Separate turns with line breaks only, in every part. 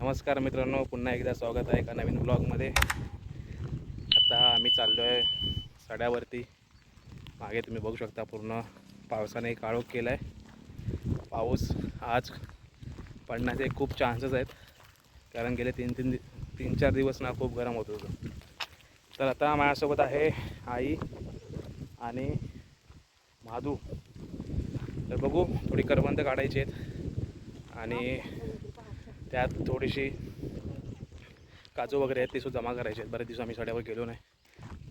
नमस्कार मित्रांनो पुन्हा एकदा स्वागत आहे एका नवीन ब्लॉगमध्ये आता आम्ही चाललो आहे सड्यावरती. मागे तुम्ही बघू शकता पूर्ण पावसाने काळोख केला आहे पाऊस आज पडण्याचे खूप चान्सेस आहेत. कारण गेले तीन तीन तीन चार दिवस ना खूप गरम होत होतं. तर आता माझ्यासोबत आहे आई आणि माधू. तर बघू थोडी करबंद काढायची आहेत. आणि त्यात थोडीशी काजू वगैरे आहेत ते सुद्धा जमा करायचे आहेत. बरेच दिवस आम्ही सड्यावर गेलो नाही.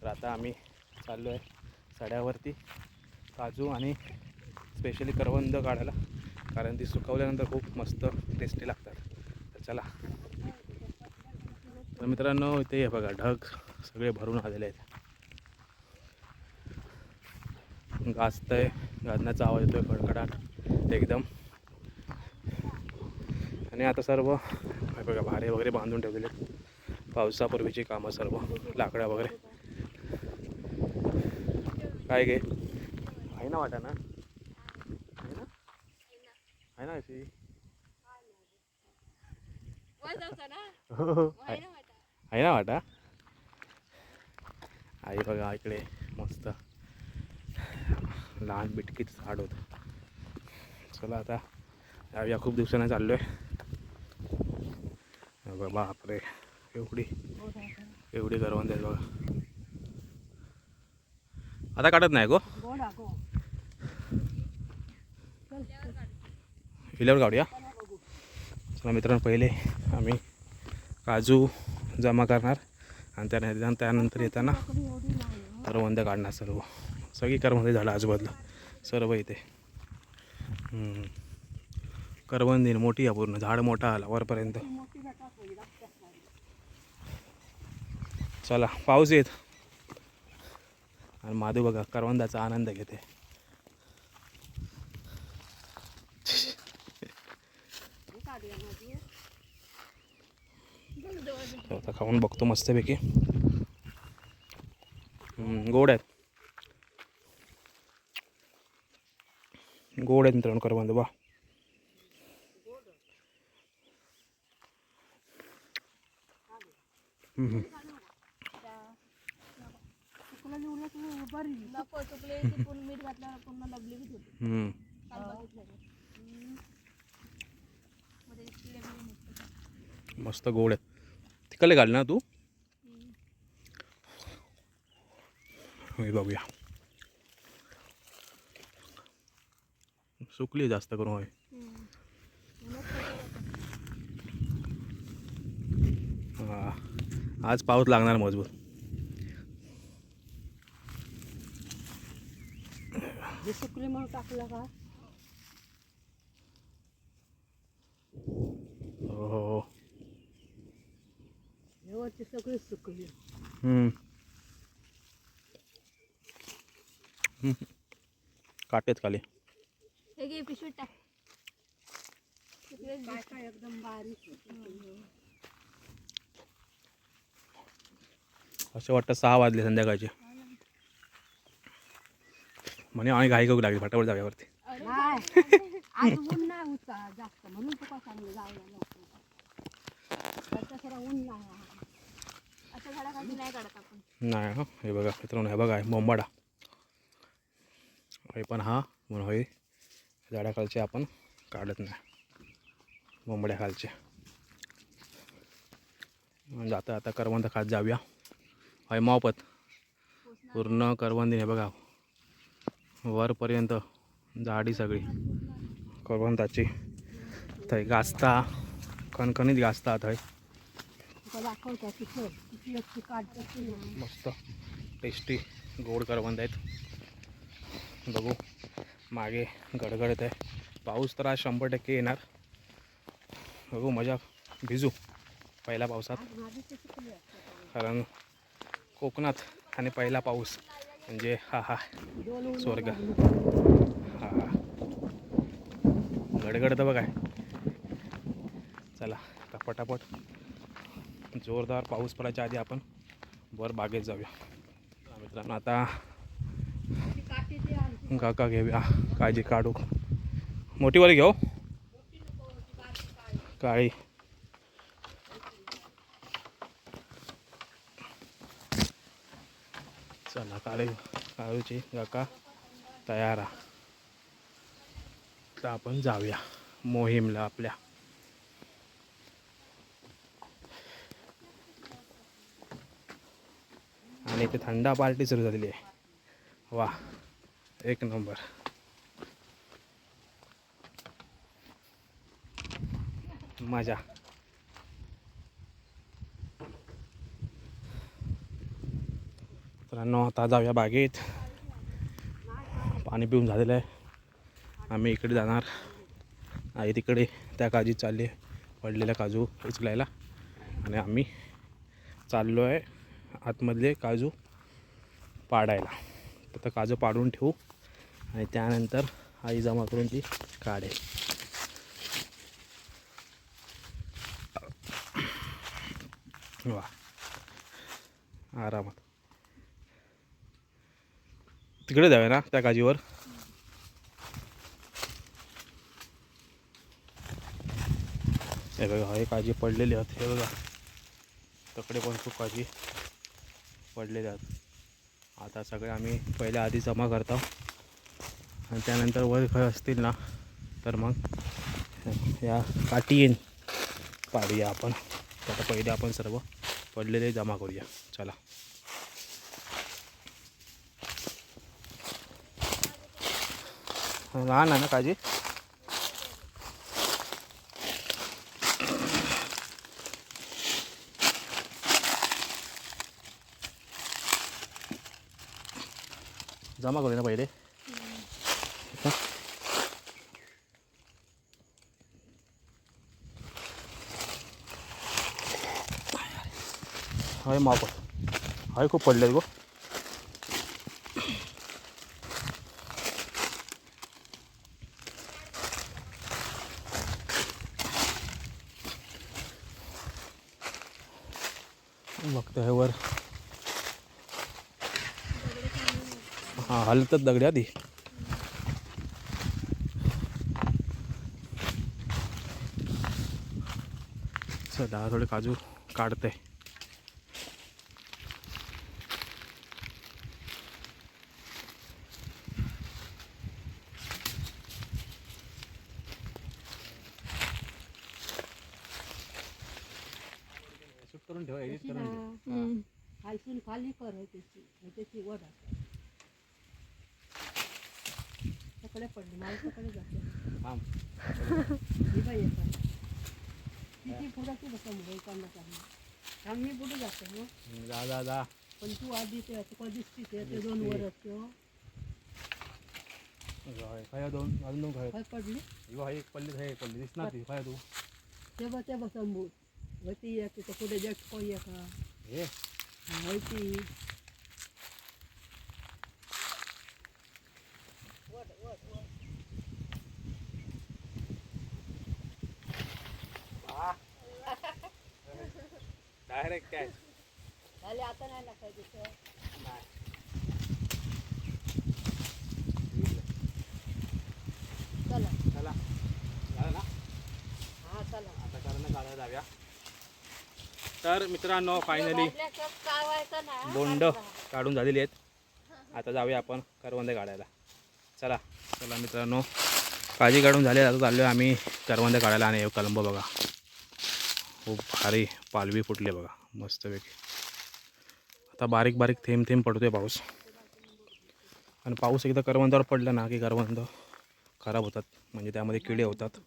तर आता आम्ही चाललो आहे सड्यावरती काजू आणि स्पेशली करवंद काढायला. कारण ती सुकवल्यानंतर खूप मस्त टेस्टी लागतात. तर चला. तर मित्रांनो इथे हे बघा ढग सगळे भरून आलेले आहेत. गाजतं आहे गाजण्याचा आवाज येतोय खडखडाट. एकदम आणि आता सर्व बघा भारे वगैरे बांधून ठेवलेले आहेत. पावसापूर्वीची कामं सर्व लाकडा वगैरे. काय गे? आहे ना वाटा ना? आहे ना? आहे ना अशी? आहे ना वाटा? आई बघा इकडे मस्त. लहान बिटकीच झाड होतं. चला आता या खूप दिवसानं चाललो आहे बापरे एवढी एवढी करवंद आहेत बघा. आता काढत नाही गो? हिल्यावर काढूया. चला मित्रांनो पहिले आम्ही काजू जमा करणार आणि त्यानंतर त्यानंतर येताना करवंद काढणार सर्व. सगळी करवंद झालं आजूबाजूला. सर्व इथे. हम्म. करवंदीन मोठी आहे पूर्ण. झाड मोठा आला वरपर्यंत. चला पाऊस येत. आणि माधू बघा करवंदाचा आनंद घेते. आता खाऊन बघतो मस्तपैकी. गोड आहेत. गोड आहेत मित्रांनो करवंद बा हम्म.
नको चुकले की पुन्हा मीठ घातल्यावर पुन्हा डबली होती
हम्म.
काल बघितलं ते. मध्ये किडे बिडे निघतात.
मस्त गोड आहेत तिकडले घाल ना तू हे बघूया सुकली जास्त करून होय हा आज पाऊस लागणार मजबूत
जे सुकले म्हणून टाकलं का?
हो. हो हो
वरची सगळी सुकली.
हम्म. हम्म. काटेत खाली.
हे घे पिशवीत टाक.
एकदम बारीक
असं वाटतं सहा वाजले संध्याकाळचे. म्हणे आणि घाई करू लागली फटाफट जाव्यावरती
नाही नाही नाही
नाही
नाही हा हे बघा मित्रांनो हे बघा मोंबाडा हे पण हा म्हणून होय झाडाखालचे आपण काढत नाही. मोंबड्या खालचे जाता आता करवंद खात जाऊया. हय मावपत. पूर्ण करवंदीने बघा. वरपर्यंत झाडी सगळी. करवंताची थंय गाजता कणकणीत गाजता थंय. मस्त. टेस्टी गोड करवंद आहेत. बघू मागे गडगडत आहे. पाऊस तर आज शंभर टक्के येणार. बघू मजा भिजू पहिल्या पावसात. कारण कोकणात आणि पहिला पाऊस. म्हणजे हा हा. स्वर्ग. हा हा. गडगडतं बघाय चला आता पटापट. जोरदार पाऊस पडायच्या आधी आपण वर बागेत जाऊया. मित्रांनो आता काका घेऊया. काळजी काढू. मोठीवाली घेऊ? काळी. चला काळे काळूची काका तयार आहे. तर आपण जाऊया मोहीमला आपल्या आणि इथे थंडा पार्टी सुरू झालेली आहे. वा एक नंबर. मजा. मित्रांनो आता जाऊया बागेत. पाणी पिऊन झालेलं आहे. आम्ही इकडे जाणार. आई तिकडे त्या काजीत चालली आहे पडलेल्या काजू उचलायला. आणि आम्ही चाललो आहे आतमधले काजू पाडायला. तर काजू पाडून ठेवू. आणि त्यानंतर आई जमा करून ती काढेल. वा. आरामात. तिकडे जावे ना त्या काजीवर हे बघा हे काजी पडलेली आहेत हे बघा. तकडे पण खूप काजी पडलेले आहेत. आता सगळे आम्ही पहिल्या आधी जमा करतो. आणि त्यानंतर वर खय असतील ना तर मग या काठी येईन पाडूया आपण. आता पहिले आपण सर्व पडलेले जमा करूया. चला. लहान आहे ना काजी जमा करू ना पहिले. हय माप हय खूप पडले गो. बघतो हे वर. हां हलतात दगडी आधी. चला थोडे काजू काढते करून ठेवा एडिट करून ठेवा.
हम्म.
खालसून खाली कर हे त्याची हे त्याची वर असते सकडे पडली मला सकडे जाते.
थांब.
ही बाई येतात किती पुढाची बसा मुलं एकांना चांगली आम्ही पुढे जातो मग
जा जा जा.
पण तू आधी ते तुका दिसती ते ते दोन वर असतो
काय दोन अजून दोन काय
काय पडली?
इवा एक पल्ली आहे एक पल्ली दिसणार ती काय तू.
ते बस ते बसा मूळ होती येते तर पुढे जट कोण का?
हे.
होती
डायरेक्ट काय?
झाले आता नाही लागायचं चला.
चला. झालं ना.
हा चला.
आता करणं काढायला जाऊया. तर मित्रांनो फायनली बोंड काढून झालेली आहेत. आता जाऊया आपण करवंदे काढायला. चला चला मित्रांनो काळजी काढून झाली आता चाललो आहे आम्ही करवंदे काढायला आणि हे कलंब बघा. खूप भारी पालवी फुटली बघा मस्तपैकी. आता बारीक बारीक थेंब थेंब पडतोय पाऊस. आणि पाऊस एकदा करवंदावर पडला ना की करवंद खराब होतात म्हणजे त्यामध्ये किडे होतात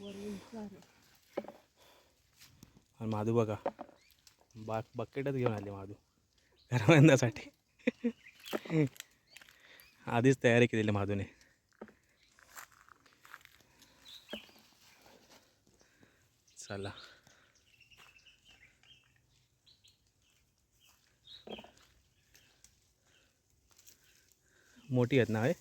वरून चार
आणि माधू बघा. बा बकेटच घेऊन आले माधू. करवंदासाठी आधीच तयारी केलेली माधूने. चला. मोठी आहेत ना हे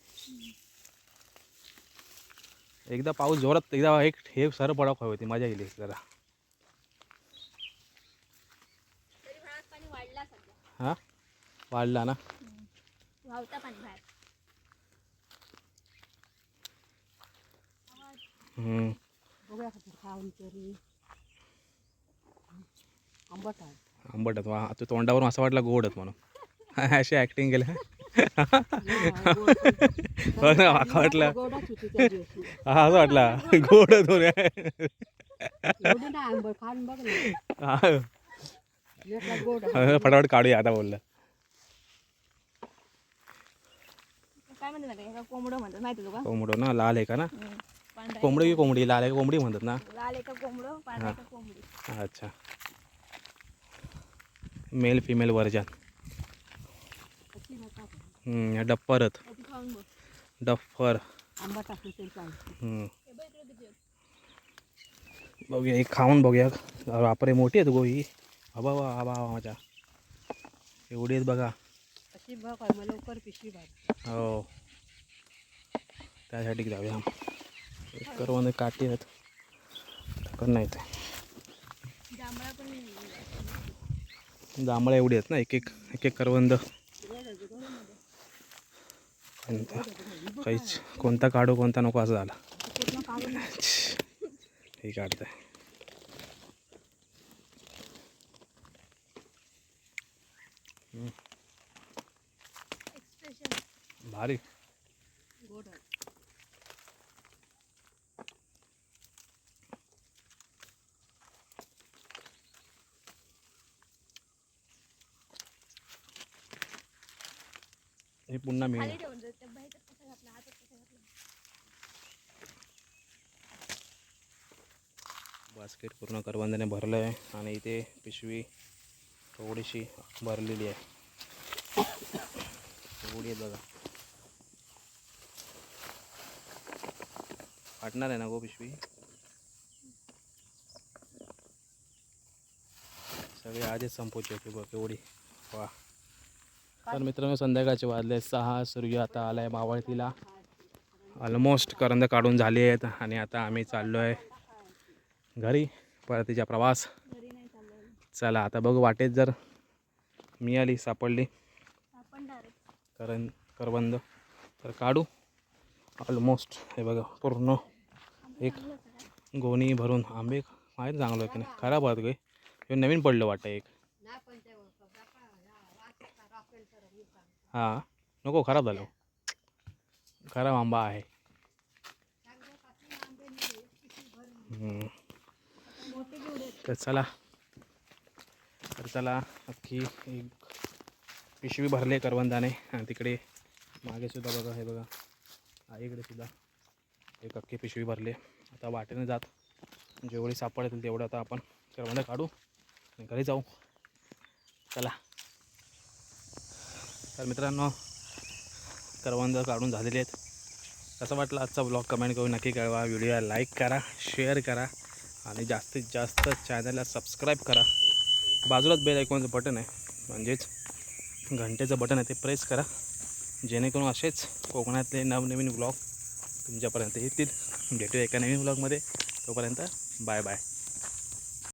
एकदा पाऊस जोरात एकदा एक हे सर पडाव हवी होती मजा येईल जरा
तरी भागात पाणी वाढला सध्या
हां? वाढला ना?
वावता पाणी बाहेर.
हम्म.
बघूया कसं खाऊन तरी आंबट आहे.
आंबट आहेत वा तोंडावरून असं वाटलं गोड आहेत म्हणून. अशी ॲक्टिंग केलं.
हा, गोड पण.
बघ ना, माका वाटलं.
गोडच होती त्या दिवशी.
हा असं वाटला. गोड दोन
एवढी ना आंबट खाऊन बघ ना. लेकरा गोड आहे.
फटाफट काढूया आता बोललं
काय कोंबडं म्हणतात माहिती तुका
कोंबडो ना लाल आहे का ना.
पांढरा
कोंबडी की कोंबडी. लाल आहे कोंबडी म्हणतात ना.
लाल एका कोंबडं? पांढरा एका कोंबडी?
अच्छा. मेल फिमेल व्हर्जन
अशी नका खाऊ.
हम्म, डप्परत.
ती खाऊन बघ.
डफ्फर
आंबट असली तरी चालते
हम्म.
हे बघ इकडे किती आहेत.
बघूया एक खाऊन बघूया. बापरे मोठी आहेत गो ही अबा वा आबा वा माझ्या एवढी आहेत बघा.
अशी बघ आहे, मग लवकर पिशवी भाज
हो. त्यासाठी जाऊया. एक करवंद काठी आहेत. पण नाही ते
जांभळा पण
जांभळा एवढी आहेत ना एक एक एक एक करवंद. पण ते काहीच कोणता काढू कोणता नको असं झालं. हे काढतंय
एक्सप्रेशन
भारी
गोड आहे.
हे पुन्हा
खाली
मिळेल
ठेवून जात त्या बाहेर कसं घातला हातात कसं घातला?
बास्केट पूर्ण करवंदाने भरलं आहे आणि इथे पिशवी थोडीशी भरलेली आहे. एवढी आहे बघा. फाटणार आहे ना गो पिशवी? सगळे आधीच संपवचे होते बघ एवढी. वा. तर मित्रांनो संध्याकाळचे वाजले सहा सूर्य आता आला आहे मावळतीला. ऑलमोस्ट करंद काढून झाली आहेत आणि आता आम्ही चाललो आहे घरी परतीचा प्रवास. चला आता बघू वाटेत जर मिळाली सापडली.
आपण डायरेक्ट
करण करबंद तर काढू. ऑलमोस्ट हे बघा पूर्ण एक गोणी भरून आंबे. माहीत चांगलं आहे की नाही? खराब होत गे. हे नवीन पडलं वाटतं एक.
मी.
हां. नको खराब झालं. खराब आंबा आहे. तर चला. तर चला अख्खी एक पिशवी भरले करवंदाने. आणि तिकडे मागेसुद्धा बघा हे बघा. आईकडे सुद्धा एक अख्खी पिशवी भरली आता वाटेने जात. जेवढी सापडतील तेवढं आता आपण करवंद काढू आणि घरी जाऊ. चला. तर मित्रांनो करवंद काढून झालेले आहेत. कसं वाटलं आजचा ब्लॉग कमेंट करून नक्की कळवा. व्हिडिओला लाईक करा शेअर करा आणि जास्तीत जास्त चॅनलला सबस्क्राईब करा. बाजूलाच बेल ऐकूनचं बटन आहे. म्हणजेच घंटेचं बटन आहे ते प्रेस करा. जेणेकरून असेच कोकणातले नवनवीन ब्लॉग तुमच्यापर्यंत येतील. भेटूया एका नवीन ब्लॉगमध्ये तोपर्यंत बाय बाय